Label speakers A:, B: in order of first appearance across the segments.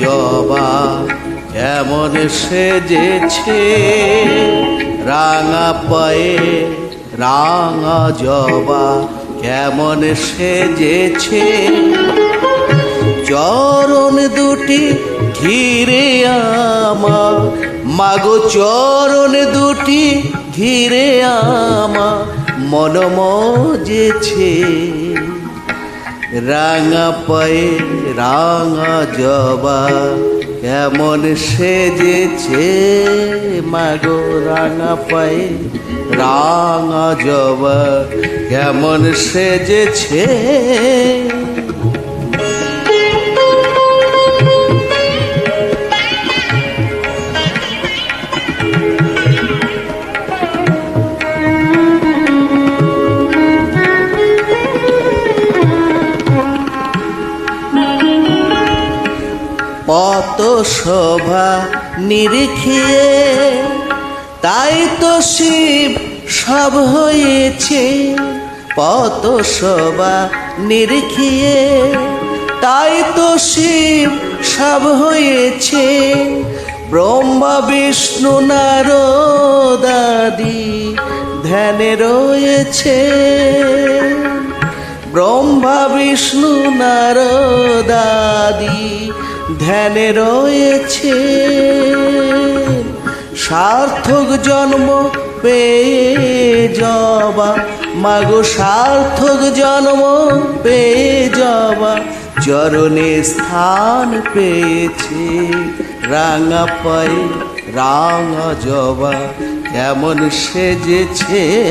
A: জবা কেমন সেজেছে। রাঙা পায়ে রাঙা জবা কেমন সেজেছে। চরণ দুটি ঘিরে আমা মাগো চরণ দুটি ঘিরে আমা মন মজেছে রাঙা পায়ে রাঙা জবা কেমন সেজেছে মাগো রাঙা পায়ে রাঙা জবা কেমন সেজেছে পত শোভা নিরিখিয়ে, তাই তো শিব সব হয়েছে। কত শোভা নিরিখিয়ে, তাই তো শিব সব হয়েছে। ব্রহ্মা, বিষ্ণু নারদাদি ধ্যানে রয়েছে। ব্রহ্মা, বিষ্ণু নারদাদি ধ্যানে রয়েছে। সার্থক জন্ম পেয়ে যাবা মাগো, সার্থক জন্ম পেয়ে যাবা চরণে স্থান পেয়েছে। রাঙা পায়ে রাঙা জবা। কেমন সেজেছে।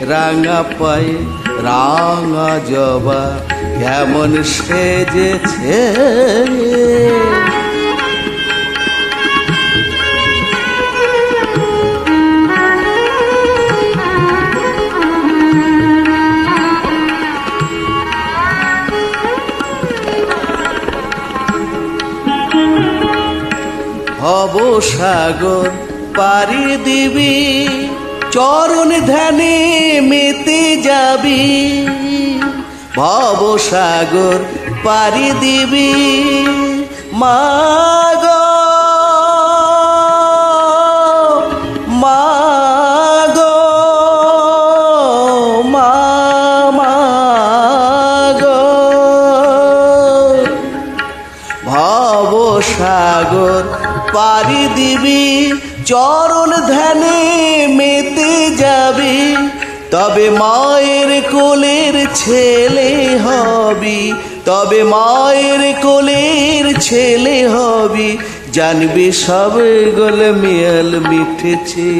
A: রাঙা পায়ে রাঙা জবা। কেমন সেজেছে সাগর পারি দিবি চরণ ধ্যানে মেতে যাবি। ভব সাগর পারি দিবি মাগ। মাগ মাগ। ভব সাগর পারি দিবি, চরণ ধ্যানে মেতে যাবি। তবে মায়ের কোলের ছেলে হবি, তবে মায়ের কোলের ছেলে হবি। জানবি সব গোল মিয়াল মিঠেছে,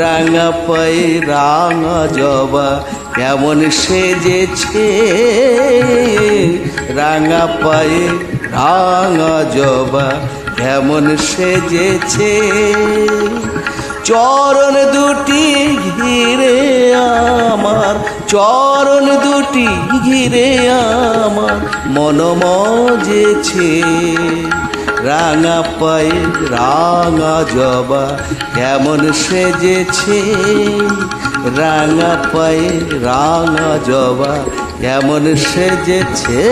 A: রাঙা পায়ে রাঙা জবা, কেমন সেজেছে। রাঙা পায়ে রাঙা জবা, কেমন সেজেছে। চরণ দুটি ঘিরে আমার, চরণ দুটি ঘিরে আমার মন মজেছে রাঙা পায়ে রাঙা জবা কেমন সেজেছে। রাঙা পায়ে রাঙা জবা কেমন সেজেছে।